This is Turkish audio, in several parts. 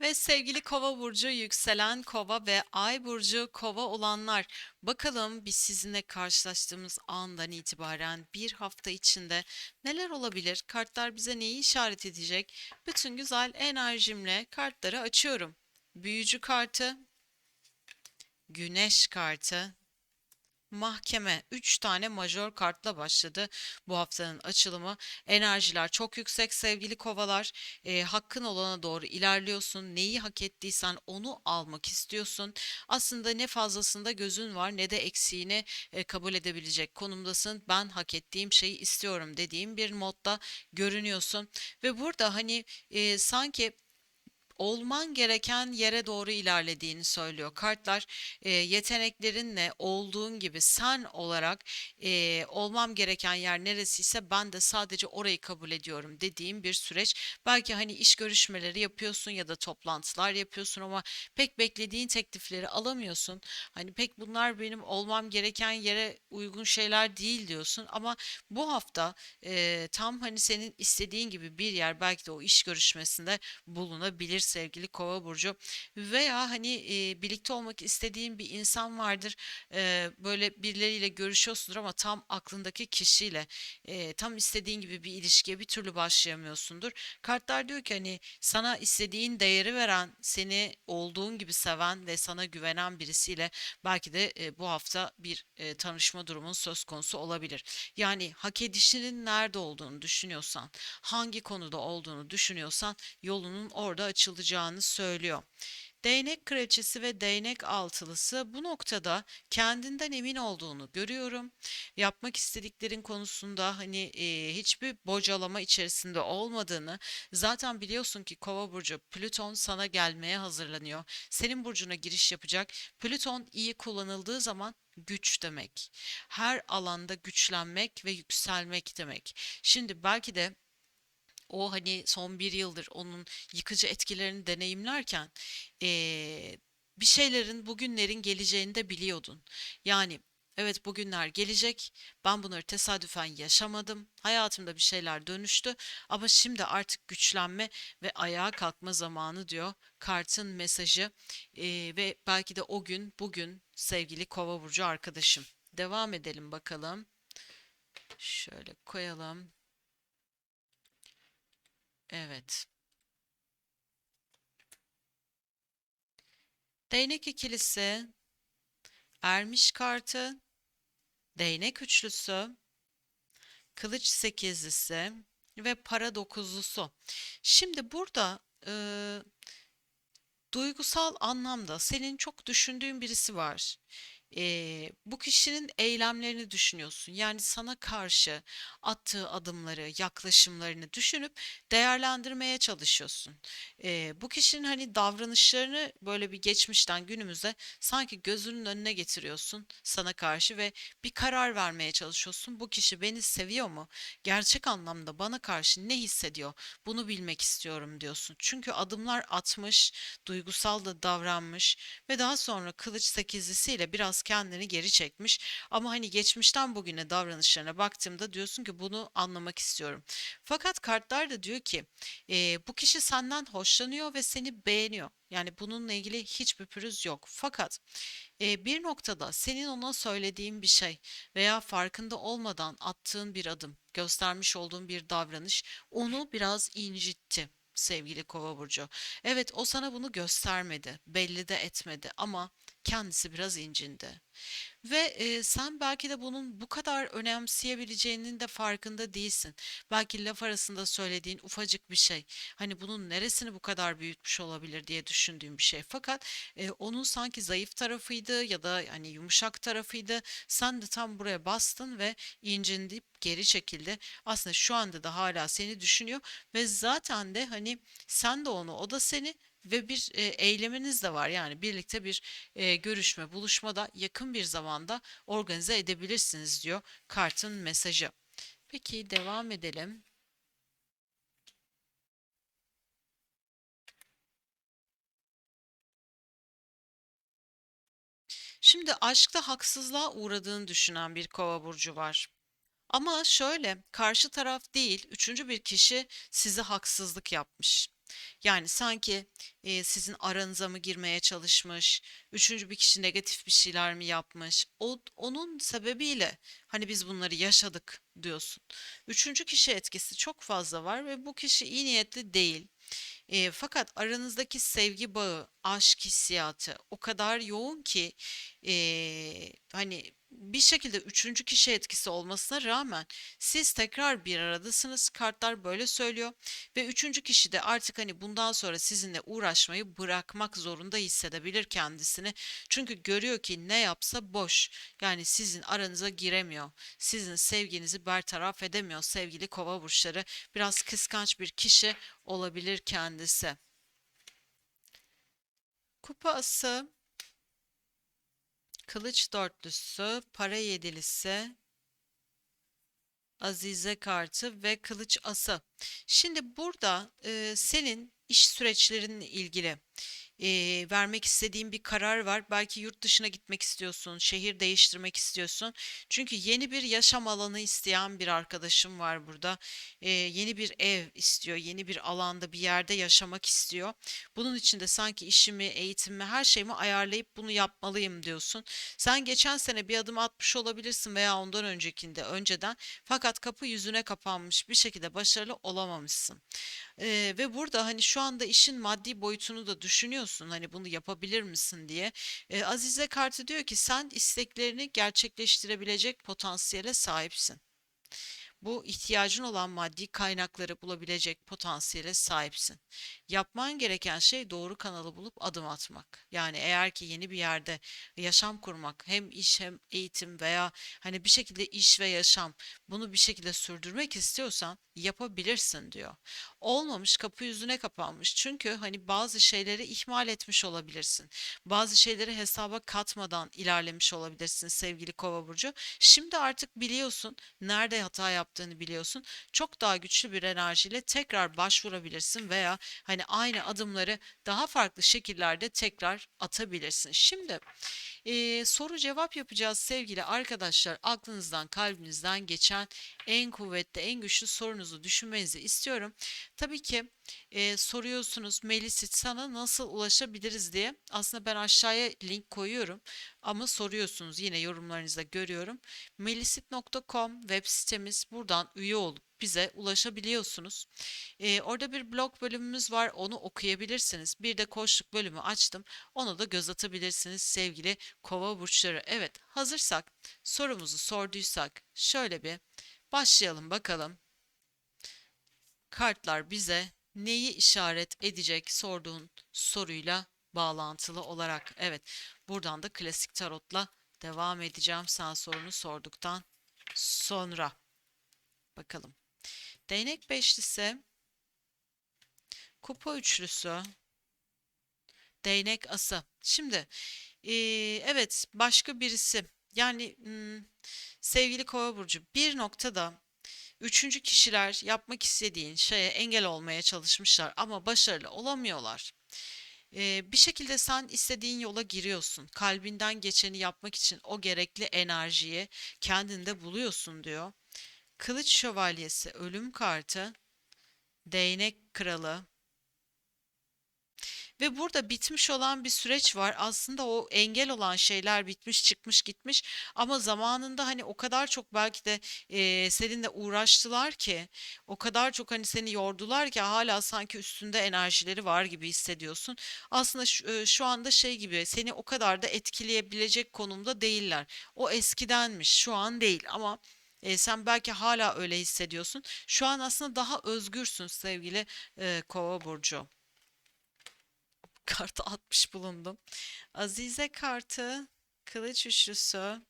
Ve sevgili Kova burcu, yükselen Kova ve Ay burcu Kova olanlar, bakalım biz sizinle karşılaştığımız andan itibaren bir hafta içinde neler olabilir? Kartlar bize neyi işaret edecek? Bütün güzel enerjimle kartları açıyorum. Büyücü kartı, Güneş kartı, Mahkeme 3 tane majör kartla başladı bu haftanın açılımı. Enerjiler çok yüksek sevgili kovalar. Eee, hakkın olana doğru ilerliyorsun. Neyi hak ettiysen onu almak istiyorsun. Aslında ne fazlasında gözün var ne de eksiğini e, kabul edebilecek konumdasın. Ben hak ettiğim şeyi istiyorum dediğim bir modda görünüyorsun. Ve burada hani e, sanki olman gereken yere doğru ilerlediğini söylüyor. Kartlar e, yeteneklerinle olduğun gibi sen olarak e, olmam gereken yer neresiyse ben de sadece orayı kabul ediyorum dediğim bir süreç. Belki hani iş görüşmeleri yapıyorsun ya da toplantılar yapıyorsun ama pek beklediğin teklifleri alamıyorsun. Hani pek bunlar benim olmam gereken yere uygun şeyler değil diyorsun ama bu hafta e, tam hani senin istediğin gibi bir yer belki de o iş görüşmesinde bulunabilir sevgili Kova burcu veya hani e, birlikte olmak istediğin bir insan vardır E, böyle birileriyle görüşüyorsundur ama tam aklındaki kişiyle e, tam istediğin gibi bir ilişkiye bir türlü başlayamıyorsundur. Kartlar diyor ki hani sana istediğin değeri veren, seni olduğun gibi seven ve sana güvenen birisiyle belki de e, bu hafta bir e, tanışma durumun söz konusu olabilir. Yani hak edişinin nerede olduğunu düşünüyorsan, hangi konuda olduğunu düşünüyorsan yolunun orada açılacağını söylüyor. Değnek kraliçesi ve değnek altılısı bu noktada kendinden emin olduğunu görüyorum. Yapmak istediklerin konusunda hani e, hiçbir bocalama içerisinde olmadığını zaten biliyorsun ki Kova burcu Plüton sana gelmeye hazırlanıyor. Senin burcuna giriş yapacak. Plüton iyi kullanıldığı zaman güç demek. Her alanda güçlenmek ve yükselmek demek. Şimdi belki de o hani son bir yıldır onun yıkıcı etkilerini deneyimlerken eee, bir şeylerin bugünlerin geleceğini de biliyordun. Yani evet bugünler gelecek. Ben bunları tesadüfen yaşamadım. Hayatımda bir şeyler dönüştü ama şimdi artık güçlenme ve ayağa kalkma zamanı diyor kartın mesajı Eee, ve belki de o gün bugün sevgili Kova burcu arkadaşım. Devam edelim bakalım. Şöyle koyalım. Evet. Değnek ikilisi, ermiş kartı, değnek üçlüsü, kılıç sekizlisi ve para dokuzlusu. Şimdi burada e, duygusal anlamda senin çok düşündüğün birisi var. E, bu kişinin eylemlerini düşünüyorsun. Yani sana karşı attığı adımları, yaklaşımlarını düşünüp değerlendirmeye çalışıyorsun. E, bu kişinin hani davranışlarını böyle bir geçmişten günümüze sanki gözünün önüne getiriyorsun sana karşı ve bir karar vermeye çalışıyorsun. Bu kişi beni seviyor mu? Gerçek anlamda bana karşı ne hissediyor? Bunu bilmek istiyorum diyorsun. Çünkü adımlar atmış, duygusal da davranmış ve daha sonra kılıç sekizlisiyle biraz kendini geri çekmiş. Ama hani geçmişten bugüne davranışlarına baktığımda diyorsun ki bunu anlamak istiyorum. Fakat kartlar da diyor ki e, bu kişi senden hoşlanıyor ve seni beğeniyor. Yani bununla ilgili hiçbir pürüz yok. Fakat e, bir noktada senin ona söylediğin bir şey veya farkında olmadan attığın bir adım, göstermiş olduğun bir davranış onu biraz incitti sevgili Kova burcu. Evet, o sana bunu göstermedi, belli de etmedi ama kendisi biraz incindi. Ve e, sen belki de bunun bu kadar önemseyebileceğinin de farkında değilsin. Belki laf arasında söylediğin ufacık bir şey. Hani bunun neresini bu kadar büyütmüş olabilir diye düşündüğüm bir şey. Fakat e, onun sanki zayıf tarafıydı ya da hani yumuşak tarafıydı. Sen de tam buraya bastın ve incindip geri çekildi. Aslında şu anda da hala seni düşünüyor ve zaten de hani sen de onu, o da seni ve bir e, eyleminiz de var. Yani birlikte bir e, görüşme, buluşma da yakın bir zamanda organize edebilirsiniz diyor kartın mesajı. Peki devam edelim. Şimdi aşkta haksızlığa uğradığını düşünen bir kova burcu var. Ama şöyle karşı taraf değil, üçüncü bir kişi size haksızlık yapmış. Yani sanki e, sizin aranıza mı girmeye çalışmış, üçüncü bir kişi negatif bir şeyler mi yapmış? O, onun sebebiyle hani biz bunları yaşadık diyorsun. Üçüncü kişi etkisi çok fazla var ve bu kişi iyi niyetli değil. E, fakat aranızdaki sevgi bağı, aşk hissiyatı o kadar yoğun ki e, hani bir şekilde üçüncü kişi etkisi olmasına rağmen siz tekrar bir aradasınız. Kartlar böyle söylüyor ve üçüncü kişi de artık hani bundan sonra sizinle uğraşmayı bırakmak zorunda hissedebilir kendisini. Çünkü görüyor ki ne yapsa boş. Yani sizin aranıza giremiyor. Sizin sevginizi bertaraf edemiyor sevgili kova burçları. Biraz kıskanç bir kişi olabilir kendisi. Kupa ası, kılıç dörtlüsü, para yedilisi, azize kartı ve kılıç ası. Şimdi burada e, senin iş süreçlerinle ilgili eee, vermek istediğin bir karar var. Belki yurt dışına gitmek istiyorsun, şehir değiştirmek istiyorsun. Çünkü yeni bir yaşam alanı isteyen bir arkadaşım var burada. Eee, yeni bir ev istiyor, yeni bir alanda bir yerde yaşamak istiyor. Bunun için de sanki işimi, eğitimimi, her şeyimi ayarlayıp bunu yapmalıyım diyorsun. Sen geçen sene bir adım atmış olabilirsin veya ondan öncekinde, önceden. Fakat kapı yüzüne kapanmış bir şekilde başarılı olamamışsın. Eee, ve burada hani şu anda işin maddi boyutunu da düşünüyorsun hani bunu yapabilir misin diye. Eee, Azize kartı diyor ki sen isteklerini gerçekleştirebilecek potansiyele sahipsin. Bu ihtiyacın olan maddi kaynakları bulabilecek potansiyele sahipsin. Yapman gereken şey doğru kanalı bulup adım atmak. Yani eğer ki yeni bir yerde yaşam kurmak, hem iş hem eğitim veya hani bir şekilde iş ve yaşam bunu bir şekilde sürdürmek istiyorsan yapabilirsin diyor. Olmamış kapı yüzüne kapanmış. Çünkü hani bazı şeyleri ihmal etmiş olabilirsin. Bazı şeyleri hesaba katmadan ilerlemiş olabilirsin sevgili Kova burcu. Şimdi artık biliyorsun nerede hata yaptığını biliyorsun. Çok daha güçlü bir enerjiyle tekrar başvurabilirsin veya hani aynı adımları daha farklı şekillerde tekrar atabilirsin. Şimdi eee, soru cevap yapacağız sevgili arkadaşlar. Aklınızdan, kalbinizden geçen en kuvvetli, en güçlü sorunuzu düşünmenizi istiyorum. Tabii ki eee, soruyorsunuz Melisit sana nasıl ulaşabiliriz diye. Aslında ben aşağıya link koyuyorum ama soruyorsunuz yine yorumlarınızda görüyorum. Melisit.com web sitemiz buradan üye olup bize ulaşabiliyorsunuz. Ee, orada bir blog bölümümüz var. Onu okuyabilirsiniz. Bir de koçluk bölümü açtım. Ona da göz atabilirsiniz sevgili kova burçları. Evet, hazırsak, sorumuzu sorduysak şöyle bir başlayalım bakalım. Kartlar bize neyi işaret edecek sorduğun soruyla bağlantılı olarak. Evet, buradan da klasik tarotla devam edeceğim sen sorunu sorduktan sonra. Bakalım. Değnek beşlisi, kupa üçlüsü, değnek ası. Şimdi eee, evet başka birisi yani hmm, sevgili Kova burcu bir noktada üçüncü kişiler yapmak istediğin şeye engel olmaya çalışmışlar ama başarılı olamıyorlar. Eee, bir şekilde sen istediğin yola giriyorsun. Kalbinden geçeni yapmak için o gerekli enerjiyi kendinde buluyorsun diyor. Kılıç Şövalyesi, Ölüm Kartı, Değnek Kralı ve burada bitmiş olan bir süreç var. Aslında o engel olan şeyler bitmiş, çıkmış, gitmiş ama zamanında hani o kadar çok belki de eee, seninle uğraştılar ki, o kadar çok hani seni yordular ki hala sanki üstünde enerjileri var gibi hissediyorsun. Aslında şu, e, şu anda şey gibi seni o kadar da etkileyebilecek konumda değiller. O eskidenmiş, şu an değil ama e, sen belki hala öyle hissediyorsun. Şu an aslında daha özgürsün sevgili e, Kova burcu. Kartı atmış bulundum. Azize kartı, kılıç üçlüsü,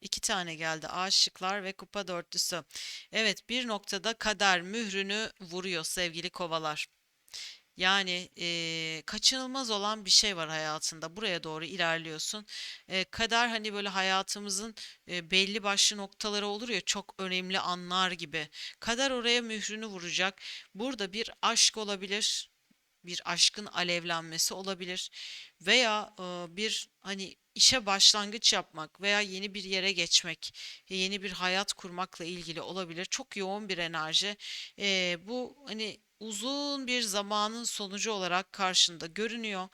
iki tane geldi. Aşıklar ve kupa dörtlüsü. Evet, bir noktada kader mührünü vuruyor sevgili kovalar. Yani eee, kaçınılmaz olan bir şey var hayatında. Buraya doğru ilerliyorsun. Eee, kader hani böyle hayatımızın eee, belli başlı noktaları olur ya çok önemli anlar gibi. Kader oraya mührünü vuracak. Burada bir aşk olabilir, bir aşkın alevlenmesi olabilir veya e, bir hani işe başlangıç yapmak veya yeni bir yere geçmek, yeni bir hayat kurmakla ilgili olabilir. Çok yoğun bir enerji. E, bu hani uzun bir zamanın sonucu olarak karşında görünüyor.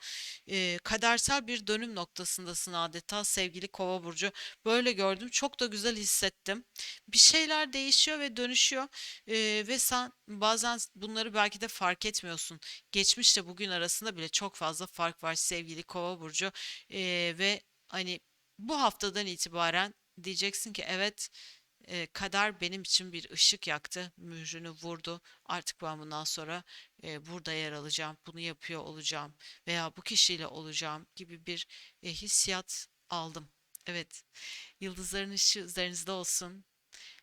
Ee, kadersel bir dönüm noktasındasın adeta sevgili Kova burcu. Böyle gördüm. Çok da güzel hissettim. Bir şeyler değişiyor ve dönüşüyor. Ee, ve sen bazen bunları belki de fark etmiyorsun. Geçmişle bugün arasında bile çok fazla fark var sevgili Kova burcu. Ee, ve hani bu haftadan itibaren diyeceksin ki evet e, kader benim için bir ışık yaktı, mührünü vurdu. Artık ben bundan sonra e, burada yer alacağım, bunu yapıyor olacağım veya bu kişiyle olacağım gibi bir e, hissiyat aldım. Evet, yıldızların ışığı üzerinizde olsun.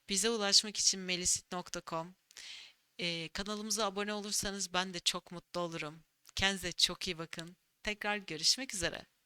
Bize ulaşmak için melisit.com. E, kanalımıza abone olursanız ben de çok mutlu olurum. Kendinize çok iyi bakın. Tekrar görüşmek üzere.